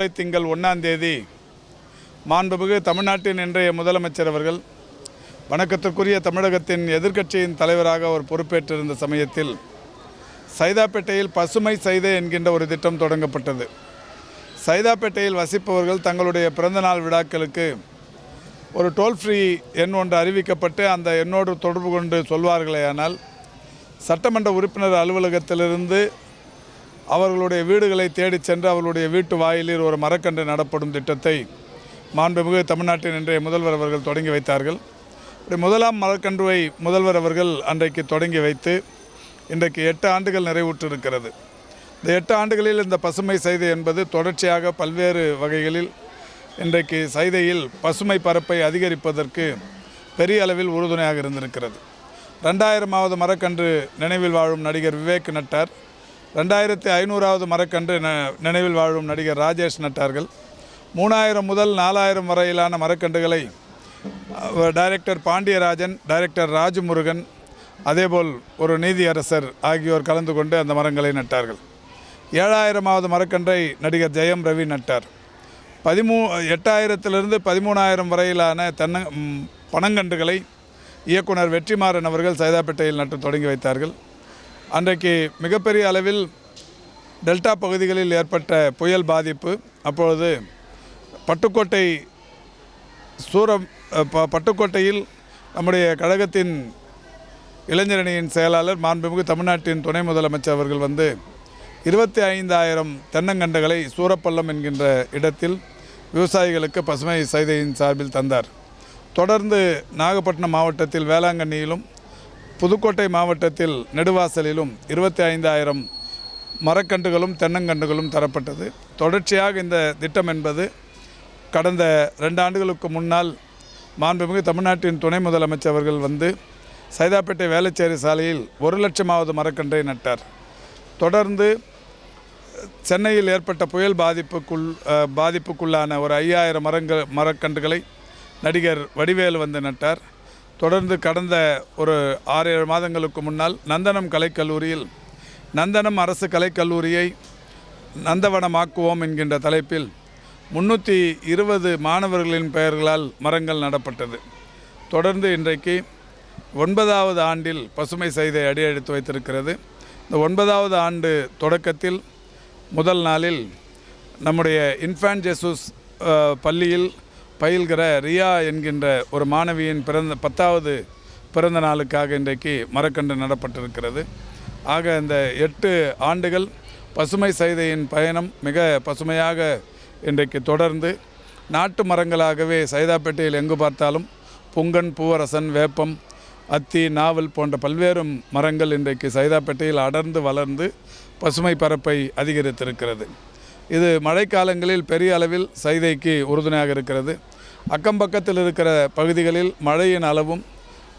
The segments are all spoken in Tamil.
திங்கள் ஒன்றாம் தேதி மாண்புமிகு தமிழ்நாட்டின் இன்றைய முதலமைச்சர் அவர்கள் வணக்கத்திற்குரிய தமிழகத்தின் எதிர்க்கட்சியின் தலைவராக அவர் பொறுப்பேற்றிருந்த சமயத்தில் சைதாப்பேட்டையில் பசுமை சைதை என்கின்ற ஒரு திட்டம் தொடங்கப்பட்டது. சைதாப்பேட்டையில் வசிப்பவர்கள் தங்களுடைய பிறந்தநாள் விழாக்களுக்கு ஒரு டோல் ஃப்ரீ எண் ஒன்று அறிவிக்கப்பட்டு அந்த எண்ணோடு தொடர்பு கொண்டு சொல்வார்களேயானால் சட்டமன்ற உறுப்பினர் அலுவலகத்திலிருந்து அவர்களுடைய வீடுகளை தேடிச் சென்று அவர்களுடைய வீட்டு வாயிலில் ஒரு மரக்கன்று நடப்படும் திட்டத்தை மாண்புமிகு தமிழ்நாட்டின் இன்றைய முதல்வர் அவர்கள் தொடங்கி வைத்தார்கள். இப்படி முதலாம் மரக்கன்றுவை முதல்வர் அவர்கள் அன்றைக்கு தொடங்கி வைத்து இன்றைக்கு எட்டு ஆண்டுகள் நிறைவுற்றிருக்கிறது. இந்த எட்டு ஆண்டுகளில் இந்த பசுமை சைதை என்பது தொடர்ச்சியாக பல்வேறு வகைகளில் இன்றைக்கு சைதையில் பசுமை பரப்பை அதிகரிப்பதற்கு பெரிய அளவில் உறுதுணையாக இருந்திருக்கிறது. ரெண்டாயிரமாவது மரக்கன்று நினைவில் வாழும் நடிகர் விவேக் நட்டார். ரெண்டாயிரத்தி ஐநூறாவது மரக்கன்று ந நினைவில் வாழும் நடிகர் ராஜேஷ் நட்டார்கள். மூணாயிரம் முதல் நாலாயிரம் வரையிலான மரக்கன்றுகளை டைரக்டர் பாண்டியராஜன் டைரக்டர் ராஜமுருகன் அதேபோல் ஒரு நீதியரசர் ஆகியோர் கலந்து கொண்டு அந்த மரங்களை நட்டார்கள். ஏழாயிரமாவது மரக்கன்றை நடிகர் ஜெயம் ரவி நட்டார். பதிமூ எட்டாயிரத்திலிருந்து பதிமூணாயிரம் வரையிலான தென்ன பணங்கன்றுகளை பனங்கன்றுகளை இயக்குனர் வெற்றிமாறன் அவர்கள் சைதாப்பேட்டையில் நட்டு தொடங்கி வைத்தார்கள். அன்றைக்கு மிகப்பெரிய அளவில் டெல்டா பகுதிகளில் ஏற்பட்ட புயல் பாதிப்பு அப்பொழுது பட்டுக்கோட்டை சூரம் ப பட்டுக்கோட்டையில் நம்முடைய கழகத்தின் இளைஞரணியின் செயலாளர் மாண்புமிகு தமிழ்நாட்டின் துணை முதலமைச்சர் அவர்கள் வந்து இருபத்தி ஐந்தாயிரம் தென்னங்கண்டுகளை சூரப்பள்ளம் என்கின்ற இடத்தில் விவசாயிகளுக்கு பசுமை சைதையின் சார்பில் தந்தார். தொடர்ந்து நாகப்பட்டினம் மாவட்டத்தில் வேளாங்கண்ணியிலும் புதுக்கோட்டை மாவட்டத்தில் நெடுவாசலிலும் இருபத்தி ஐந்தாயிரம் மரக்கன்றுகளும் தென்னங்கன்றுகளும் தரப்பட்டது. தொடர்ச்சியாக இந்த திட்டம் என்பது கடந்த ரெண்டு ஆண்டுகளுக்கு முன்னால் மாண்புமிகு தமிழ்நாட்டின் துணை முதலமைச்சர் அவர்கள் வந்து சைதாப்பேட்டை வேலைச்சேரி சாலையில் ஒரு லட்சமாவது மரக்கன்றை நட்டார். தொடர்ந்து சென்னையில் ஏற்பட்ட புயல் பாதிப்புக்குள் பாதிப்புக்குள்ளான ஒரு ஐயாயிரம் மரங்கள் மரக்கன்றுகளை நடிகர் வடிவேலு வந்து நட்டார். தொடர்ந்து கடந்த ஒரு ஆறு ஏழு மாதங்களுக்கு முன்னால் நந்தனம் கலைக்கல்லூரியில் நந்தனம் அரசு கலைக்கல்லூரியை நந்தவனமாக்குவோம் என்கின்ற தலைப்பில் முன்னூற்றி இருபது மாணவர்களின் பெயர்களால் மரங்கள் நடப்பட்டது. தொடர்ந்து இன்றைக்கு ஒன்பதாவது ஆண்டில் பசுமை செய்தை அடியெடுத்து வைத்திருக்கிறது. இந்த ஒன்பதாவது ஆண்டு தொடக்கத்தில் முதல் நாளில் நம்முடைய இன்ஃபான் ஜெசூஸ் பள்ளியில் பயில்கிற ரியா என்கின்ற ஒரு மாணவியின் பிறந்த பத்தாவது பிறந்த நாளுக்காக இன்றைக்கு மரக்கன்று நடப்பட்டிருக்கிறது. ஆக இந்த எட்டு ஆண்டுகள் பசுமை சைதையின் பயணம் மிக பசுமையாக இன்றைக்கு தொடர்ந்து நாட்டு மரங்களாகவே சைதாப்பேட்டையில் எங்கு பார்த்தாலும் புங்கன் பூவரசன் வேப்பம் அத்தி நாவல் போன்ற பல்வேறு மரங்கள் இன்றைக்கு சைதாப்பேட்டையில் அடர்ந்து வளர்ந்து பசுமை பரப்பை அதிகரித்திருக்கிறது. இது மழைக்காலங்களில் பெரிய அளவில் சைதைக்கு உறுதுணையாக இருக்கிறது. அக்கம் பக்கத்தில் இருக்கிற பகுதிகளில் மழையின் அளவும்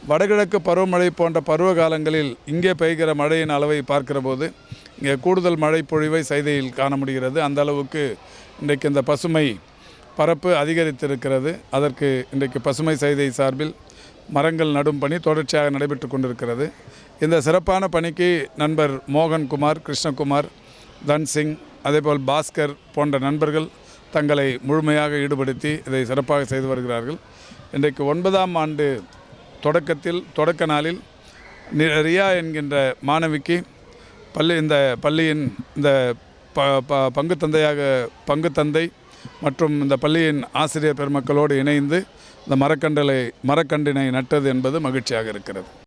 வடகிழக்கு பருவமழை போன்ற பருவ காலங்களில் இங்கே பெய்கிற மழையின் அளவை பார்க்கிற போது இங்கே கூடுதல் மழை பொழிவை சைதையில் காண முடிகிறது. அந்த அளவுக்கு இன்றைக்கு இந்த பசுமை பரப்பு அதிகரித்திருக்கிறது. அதற்கு இன்றைக்கு பசுமை சைதை சார்பில் மரங்கள் நடும் பணி தொடர்ச்சியாக நடைபெற்று கொண்டிருக்கிறது. இந்த சிறப்பான பணிக்கு நண்பர் மோகன்குமார் கிருஷ்ணகுமார் தன்சிங் அதேபோல் பாஸ்கர் போன்ற நண்பர்கள் தங்களை முழுமையாக ஈடுபடுத்தி இதை சிறப்பாக செய்து வருகிறார்கள். இன்றைக்கு ஒன்பதாம் ஆண்டு தொடக்கத்தில் தொடக்க நாளில் ரியா என்கின்ற மாணவிக்கு பள்ளி இந்த பள்ளியின் இந்த ப ப பங்கு தந்தையாக பங்கு தந்தை மற்றும் இந்த பள்ளியின் ஆசிரியர் பெருமக்களோடு இணைந்து இந்த மரக்கண்டலை மரக்கண்டினை நட்டது என்பது மகிழ்ச்சியாக இருக்கிறது.